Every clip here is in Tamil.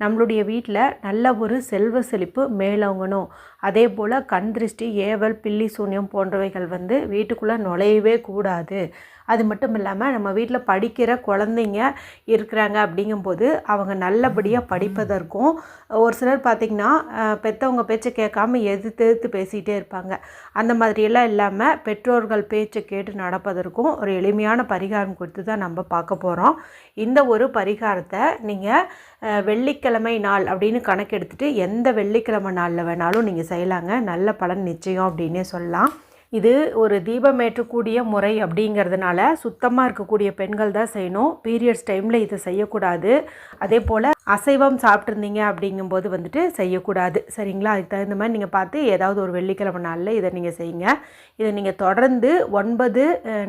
நம்மளுடைய வீட்டில் நல்ல ஒரு செல்வ செழிப்பு மேலோங்கணும். அதே போல் கண் திருஷ்டி ஏவல் பில்லி சூன்யம் போன்றவைகள் வந்து வீட்டுக்குள்ளே நுழையவே கூடாது. அது மட்டும் இல்லாமல் நம்ம வீட்டில் படிக்கிற குழந்தைங்க இருக்கிறாங்க அப்படிங்கும்போது அவங்க நல்லபடியாக படிப்பதற்கும் ஒரு சிலர் பார்த்திங்கன்னா பெற்றவங்க பேச்சை கேட்காம எதிர்த்து எதிர்த்து பேசிகிட்டே இருப்பாங்க. அந்த மாதிரியெல்லாம் இல்லாமல் பெற்றோர்கள் பேச்சை கேட்டு நடப்பதற்கும் ஒரு எளிமையான பரிகாரம் கொடுத்து தான் நம்ம பார்க்க போகிறோம் இந்த ஒரு பரிகாரத்தை நீங்கள் வெள்ளிக்கிழமை நாள் அப்படின்னு கணக்கெடுத்துட்டு எந்த வெள்ளிக்கிழமை நாளில் வேணாலும் நீங்கள் செய்யலாங்க. நல்ல பலன் நிச்சயம் அப்படின்னே சொல்லலாம். இது ஒரு தீபம் ஏற்றக்கூடிய முறை அப்படிங்கிறதுனால சுத்தமாக இருக்கக்கூடிய பெண்கள் தான் செய்யணும். பீரியட்ஸ் டைமில் இதை செய்யக்கூடாது. அதே போல் அசைவம் சாப்பிட்ருந்தீங்க அப்படிங்கும்போது வந்துட்டு செய்யக்கூடாது. சரிங்களா? அதுக்கு தகுந்த மாதிரி நீங்கள் பார்த்து ஏதாவது ஒரு வெள்ளிக்கிழமை நாளில் இதை நீங்கள் செய்யுங்க. இதை நீங்கள் தொடர்ந்து ஒன்பது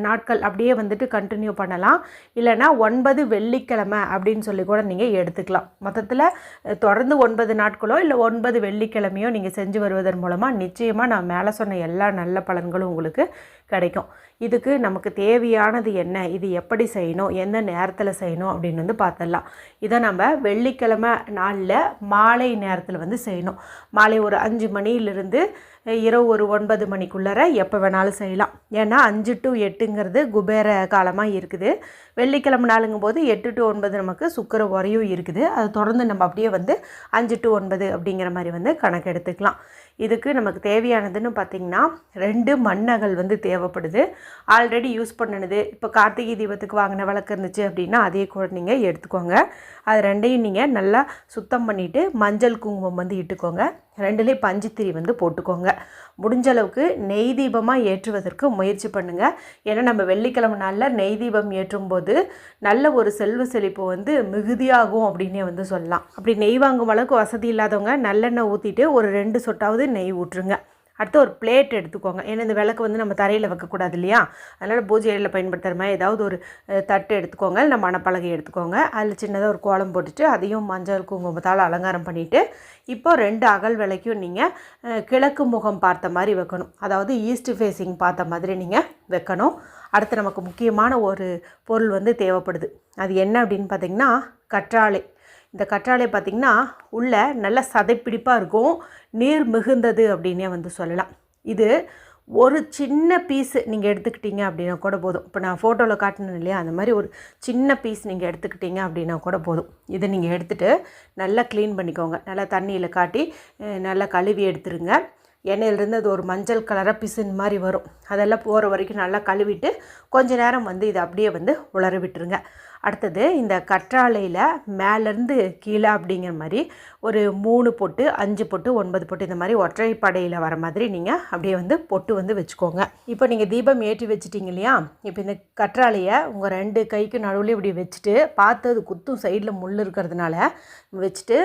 நாட்கள் அப்படியே வந்துட்டு கண்டினியூ பண்ணலாம். இல்லைன்னா ஒன்பது வெள்ளிக்கிழமை அப்படின்னு சொல்லி கூட நீங்கள் எடுத்துக்கலாம். மொத்தத்தில் தொடர்ந்து ஒன்பது நாட்களோ இல்லை ஒன்பது வெள்ளிக்கிழமையோ நீங்கள் செஞ்சு வருவதன் மூலமாக நிச்சயமாக நான் மேலே சொன்ன எல்லா நல்ல பலன்களும் உங்களுக்கு கிடைக்கும். இதுக்கு நமக்கு தேவையானது என்ன? இது எப்படி செய்யணும்? எந்த நேரத்தில் செய்யணும்? அப்படின்னு வந்து பார்த்துடலாம் இதை நம்ம வெள்ளிக்கிழமை நாளில் மாலை நேரத்தில் வந்து செய்யணும். மாலை ஒரு அஞ்சு மணியிலிருந்து இரவு ஒரு ஒன்பது மணிக்குள்ளார எப்போ வேணாலும் செய்யலாம். ஏன்னா அஞ்சு டு எட்டுங்கிறது குபேர காலமாக இருக்குது. வெள்ளிக்கிழமை நாளுங்கும் போது எட்டு டு ஒன்பது நமக்கு சுக்கர உரையும் இருக்குது. அதை தொடர்ந்து நம்ம அப்படியே வந்து அஞ்சு டு ஒன்பது அப்படிங்கிற மாதிரி வந்து கணக்கு எடுத்துக்கலாம் இதுக்கு நமக்கு தேவையானதுன்னு பார்த்திங்கன்னா ரெண்டு மண்ணகல் வந்து தேவைப்படுது. ஆல்ரெடி யூஸ் பண்ணினது. இப்போ கார்த்திகை தீபத்துக்கு வாங்கின விளக்கு இருந்துச்சு அப்படின்னா அதே கூட நீங்கள் எடுத்துக்கோங்க. அது ரெண்டையும் நீங்கள் நல்லா சுத்தம் பண்ணிவிட்டு மஞ்சள் குங்குமம் வந்து இட்டுக்கோங்க. ரெண்டுலேயும் பஞ்சுத்திரி வந்து போட்டுக்கோங்க. முடிஞ்ச அளவுக்கு நெய் தீபமாக ஏற்றுவதற்கு முயற்சி பண்ணுங்கள் ஏன்னா நம்ம வெள்ளிக்கிழமை நாளில் நெய் தீபம் ஏற்றும் போது நல்ல ஒரு செல்வ செழிப்பு வந்து மிகுதியாகும் அப்படின்னே வந்து சொல்லலாம். அப்படி நெய் வாங்கும் அளவுக்கு வசதி இல்லாதவங்க நல்லெண்ணெய் ஊற்றிட்டு ஒரு ரெண்டு சொட்டாவது நெய் ஊற்றுங்க. அடுத்து ஒரு பிளேட் எடுத்துக்கோங்க. ஏன்னா இந்த விளக்கு வந்து நம்ம தரையில் வைக்கக்கூடாது இல்லையா அதனால் பூஜை இடையில் பயன்படுத்துகிற மாதிரி ஏதாவது ஒரு தட்டு எடுத்துக்கோங்க. இல்லை மணப்பலகை எடுத்துக்கோங்க. அதில் சின்னதாக ஒரு கோலம் போட்டுட்டு அதையும் மஞ்சள் குங்குமத்தால் அலங்காரம் பண்ணிவிட்டு இப்போ ரெண்டு அகல் விளக்கையும் நீங்கள் கிழக்கு முகம் பார்த்த மாதிரி வைக்கணும். அதாவது ஈஸ்ட் ஃபேஸிங் பார்த்த மாதிரி நீங்கள் வைக்கணும். அடுத்து நமக்கு முக்கியமான ஒரு பொருள் வந்து தேவைப்படுது. அது என்ன அப்படின்னு பார்த்தீங்கன்னா கற்றாழை. இந்த கற்றாழை பார்த்திங்கன்னா உள்ள நல்ல சதைப்பிடிப்பாக இருக்கும். நீர் மிகுந்தது அப்படின்னே வந்து சொல்லலாம். இது ஒரு சின்ன பீஸு நீங்கள் எடுத்துக்கிட்டீங்க அப்படின்னா கூட போதும். இப்போ நான் ஃபோட்டோவில் காட்டினேன் இல்லையா? அந்த மாதிரி ஒரு சின்ன பீஸ் நீங்கள் எடுத்துக்கிட்டீங்க அப்படின்னா கூட போதும். இதை நீங்கள் எடுத்துகிட்டு நல்லா க்ளீன் பண்ணிக்கோங்க. நல்லா தண்ணியில் காட்டி நல்லா கழுவி எடுத்துருங்க. எண்ணெயிலிருந்து அது ஒரு மஞ்சள் கலராக பிசின் மாதிரி வரும். அதெல்லாம் போகிற வரைக்கும் நல்லா கழுவிட்டு கொஞ்ச நேரம் வந்து இதை அப்படியே வந்து உலர விட்டுருங்க. அடுத்தது இந்த கற்றாழையில் மேலேருந்து கீழே அப்படிங்கிற மாதிரி ஒரு மூணு பொட்டு அஞ்சு பொட்டு ஒன்பது பொட்டு இந்த மாதிரி ஒற்றைப்படையில் வர மாதிரி நீங்கள் அப்படியே வந்து பொட்டு வந்து வச்சுக்கோங்க. இப்போ நீங்கள் தீபம் ஏற்றி வச்சிட்டிங்க இல்லையா? இப்போ இந்த கற்றாழையை உங்கள் ரெண்டு கைக்கு நடுவில் இப்படி வச்சுட்டு பார்த்து அது குத்தும் சைடில் முள் இருக்கிறதுனால வச்சுட்டு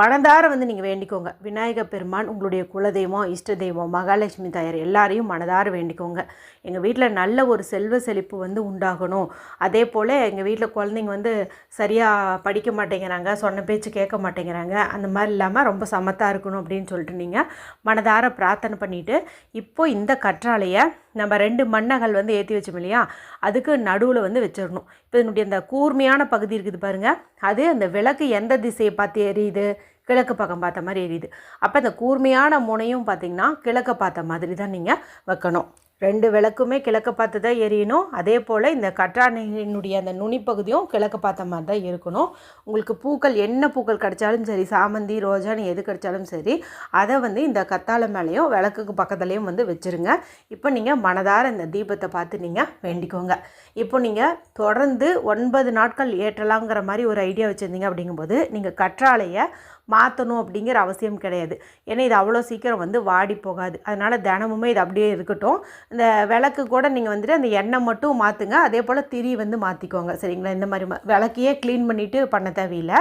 மனதார வந்து நீங்கள் வேண்டிக்கோங்க. விநாயக பெருமான் உங்களுடைய குலதெய்வம் இஷ்ட தெய்வம் மகாலட்சுமி தாயார் எல்லாரையும் மனதார வேண்டிக்கோங்க. எங்கள் வீட்டில் நல்ல ஒரு செல்வ செழிப்பு வந்து உண்டாகணும். அதே போல் எங்கள் வீட்டில் குழந்தைங்க வந்து சரியாக படிக்க மாட்டேங்கிறாங்க சொன்ன பேச்சு கேட்க மாட்டேங்கிறாங்க. அந்த மாதிரி இல்லாமல் ரொம்ப சமத்தாக இருக்கணும் அப்படின்னு சொல்லிட்டு நீங்கள் மனதார பிரார்த்தனை பண்ணிவிட்டு இப்போது இந்த கற்றாழையை நம்ம ரெண்டு மண்ணகள் வந்து ஏற்றி வச்சோம் இல்லையா? அதுக்கு நடுவில் வந்து வச்சிடணும். இப்போ இதனுடைய அந்த கூர்மையான பகுதி இருக்குது பாருங்கள் அது அந்த விளக்கு எந்த திசையை பார்த்து எரியுது? கிழக்கு பக்கம் பார்த்த மாதிரி எரியுது. அப்போ அந்த கூர்மையான முனையும் பார்த்திங்கன்னா கிழக்க பார்த்த மாதிரி தான் நீங்கள் வைக்கணும். ரெண்டு விளக்குமே கிழக்க பார்த்து தான் எரியணும். அதே போல் இந்த கற்றாழையினுடைய அந்த நுனிப்பகுதியும் கிழக்க பார்த்த மாதிரி தான் இருக்கணும். உங்களுக்கு பூக்கள் என்ன பூக்கள் கிடைச்சாலும் சரி சாமந்தி ரோஜான்னு எது கிடைச்சாலும் சரி அதை வந்து இந்த கத்தாழை மேலேயும் விளக்குக்கு பக்கத்துலேயும் வந்து வச்சுருங்க. இப்போ நீங்கள் மனதார இந்த தீபத்தை பார்த்து நீங்கள் வேண்டிக்கோங்க. இப்போ நீங்கள் தொடர்ந்து ஒன்பது நாட்கள் ஏற்றலாங்கிற மாதிரி ஒரு ஐடியா வச்சுருந்தீங்க அப்படிங்கும்போது நீங்கள் கற்றாழையை மாற்றணும் அப்படிங்கிற அவசியம் கிடையாது. ஏன்னா இது அவ்வளோ சீக்கிரம் வந்து வாடி போகாது. அதனால் தினமுமே இது அப்படியே இருக்கட்டும். இந்த விளக்கு கூட நீங்கள் வந்துட்டு அந்த எண்ணெய் மட்டும் மாற்றுங்க அதே போல் திரி வந்து மாற்றிக்கோங்க சரிங்களா? இந்த மாதிரி ம- விளக்கையே க்ளீன் பண்ணிவிட்டு பண்ண தேவையில்லை.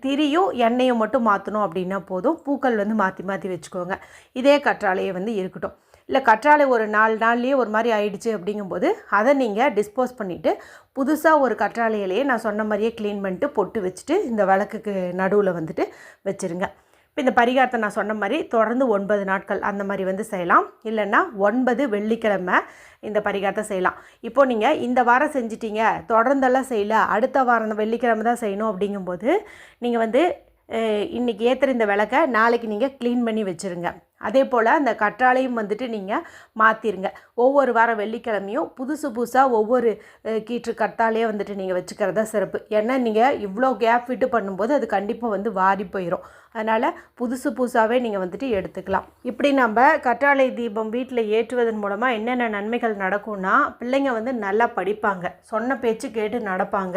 திரியும் எண்ணெயும் மட்டும் மாற்றணும் அப்படின்னா போதும். பூக்கள் வந்து மாற்றி மாற்றி வச்சுக்கோங்க. இதே கற்றாழையே வந்து இருக்கட்டும். இல்லை கற்றாழை ஒரு நாலு நாள்லேயே ஒரு மாதிரி ஆயிடுச்சு அப்படிங்கும்போது அதை நீங்கள் டிஸ்போஸ் பண்ணிவிட்டு புதுசாக ஒரு கற்றாழையிலேயே நான் சொன்ன மாதிரியே க்ளீன் பண்ணிட்டு பொட்டு வச்சுட்டு இந்த விளக்குக்கு நடுவில் வந்துட்டு வச்சுருங்க. இப்போ இந்த பரிகாரத்தை நான் சொன்ன மாதிரி தொடர்ந்து ஒன்பது நாட்கள் அந்த மாதிரி வந்து செய்யலாம். இல்லைன்னா ஒன்பது வெள்ளிக்கிழமை இந்த பரிகாரத்தை செய்யலாம். இப்போது நீங்கள் இந்த வாரம் செஞ்சிட்டீங்க தொடர்ந்தெல்லாம் செய்யல அடுத்த வாரம் வெள்ளிக்கிழமை தான் செய்யணும் அப்படிங்கும்போது நீங்கள் வந்து இன்றைக்கி ஏற்றுற இந்த விளக்கை நாளைக்கு நீங்கள் க்ளீன் பண்ணி வச்சுருங்க. அதே போல் அந்த கற்றாழையும் வந்துட்டு நீங்கள் மாற்றிருங்க ஒவ்வொரு வாரம் வெள்ளிக்கிழமையும் புதுசு புதுசாக ஒவ்வொரு கீற்று கற்றாழையே வந்துட்டு நீங்கள் வச்சுக்கிறதா சிறப்பு. ஏன்னா நீங்கள் இவ்வளோ கேப் விட்டு பண்ணும்போது அது கண்டிப்பாக வந்து வாடி போயிடும் அதனால் புதுசு புதுசாகவே நீங்கள் வந்துட்டு எடுத்துக்கலாம். இப்படி நம்ம கற்றாழை தீபம் வீட்டில் ஏற்றுவதன் மூலமாக என்னென்ன நன்மைகள் நடக்கும்னா பிள்ளைங்க வந்து நல்லா படிப்பாங்க. சொன்ன பேச்சு கேட்டு நடப்பாங்க.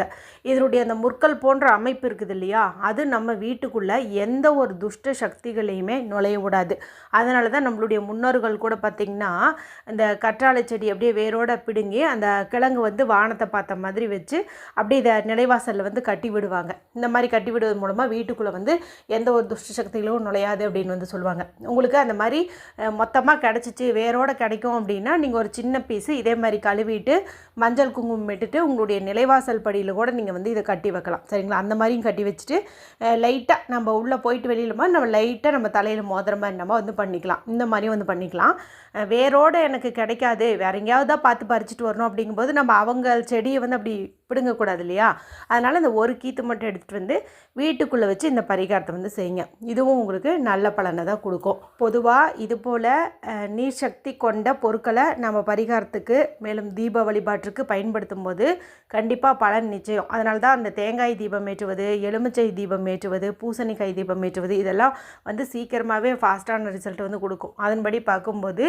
இதனுடைய அந்த முற்கள் போன்ற அமைப்பு இருக்குது இல்லையா? அது நம்ம வீட்டுக்குள்ளே எந்த ஒரு துஷ்ட சக்திகளையுமே நுழைய விடாது. அதனால தான் நம்மளுடைய முன்னோர்கள் கூட பார்த்திங்கன்னா இந்த கற்றாழை செடி அப்படியே வேரோட பிடுங்கி அந்த கிழங்கு வந்து வானத்தை பார்த்த மாதிரி வச்சு அப்படியே இதை நிலைவாசலில் வந்து கட்டி விடுவாங்க. இந்த மாதிரி கட்டி விடுவதன் மூலமாக வீட்டுக்குள்ளே வந்து எந்த ஒரு துஷ்ட சக்திகளும் நுழையாது அப்படின்னு வந்து சொல்லுவாங்க. உங்களுக்கு அந்த மாதிரி மொத்தமாக கிடச்சிச்சு வேரோட கிடைக்கும் அப்படின்னா நீங்கள் ஒரு சின்ன பீஸு இதே மாதிரி கழுவிட்டு மஞ்சள் குங்குமம் இட்டுட்டு உங்களுடைய நிலைவாசல் படியில் கூட நீங்கள் வந்து இதை கட்டி வைக்கலாம். சரிங்களா? அந்த மாதிரியும் கட்டி வச்சுட்டு லைட்டாக நம்ம உள்ளே போயிட்டு வெளியில் போது நம்ம லைட்டாக நம்ம தலையில் மோதிர மாதிரி நம்ம வந்து பண்ணிக்கலாம். இந்த மாதிரியும் வந்து பண்ணிக்கலாம். வேரோடு எனக்கு கிடைக்காது. வேற எங்கேயாவது தான் பார்த்து பறிச்சுட்டு வரணும் அப்படிங்கும்போது நம்ம அவங்க செடியை வந்து அப்படி பிடுங்கக்கூடாது இல்லையா? அதனால் இந்த ஒரு கீத்து மட்டும் எடுத்துகிட்டு வந்து வீட்டுக்குள்ளே வச்சு இந்த பரிகாரத்தை வந்து செய்யுங்க. இதுவும் உங்களுக்கு நல்ல பலனை தான் கொடுக்கும். பொதுவாக இது போல் நீர் சக்தி கொண்ட பொருட்களை நம்ம பரிகாரத்துக்கு மேலும் தீப வழிபாட்டிற்கு பயன்படுத்தும் போது கண்டிப்பாக பலன் நிச்சயம். அதனால தான் அந்த தேங்காய் தீபம் ஏற்றுவது எலுமிச்சை தீபம் ஏற்றுவது பூசணிக்காய் தீபம் ஏற்றுவது இதெல்லாம் வந்து சீக்கிரமாகவே ஃபாஸ்ட்டான ரிசல்ட் வந்து கொடுக்கும். அதன்படி பார்க்கும்போது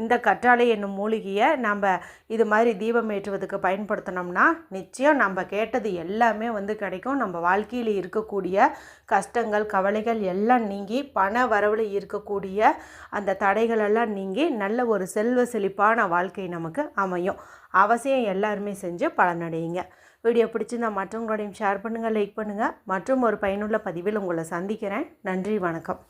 இந்த கற்றாழை என்னும் மூலிகையை நம்ம இது மாதிரி தீபம் ஏற்றுவதுக்கு பயன்படுத்தினோம்னா நிச்சயம் நம்ம கேட்டது எல்லாமே வந்து கிடைக்கும். நம்ம வாழ்க்கையில் இருக்கக்கூடிய கஷ்டங்கள் தடைகள் எல்லாம் நீங்கி பண வரவில் இருக்கக்கூடிய அந்த தடைகளெல்லாம் நீங்கி நல்ல ஒரு செல்வ செழிப்பான வாழ்க்கை நமக்கு அமையும். அவசியம் எல்லாருமே செஞ்சு பலனடையுங்க. வீடியோ பிடிச்சிருந்தா மற்றவங்களோடையும் ஷேர் பண்ணுங்கள் லைக் பண்ணுங்கள் மற்றும் ஒரு பயனுள்ள பதிவில் உங்களை சந்திக்கிறேன். நன்றி வணக்கம்.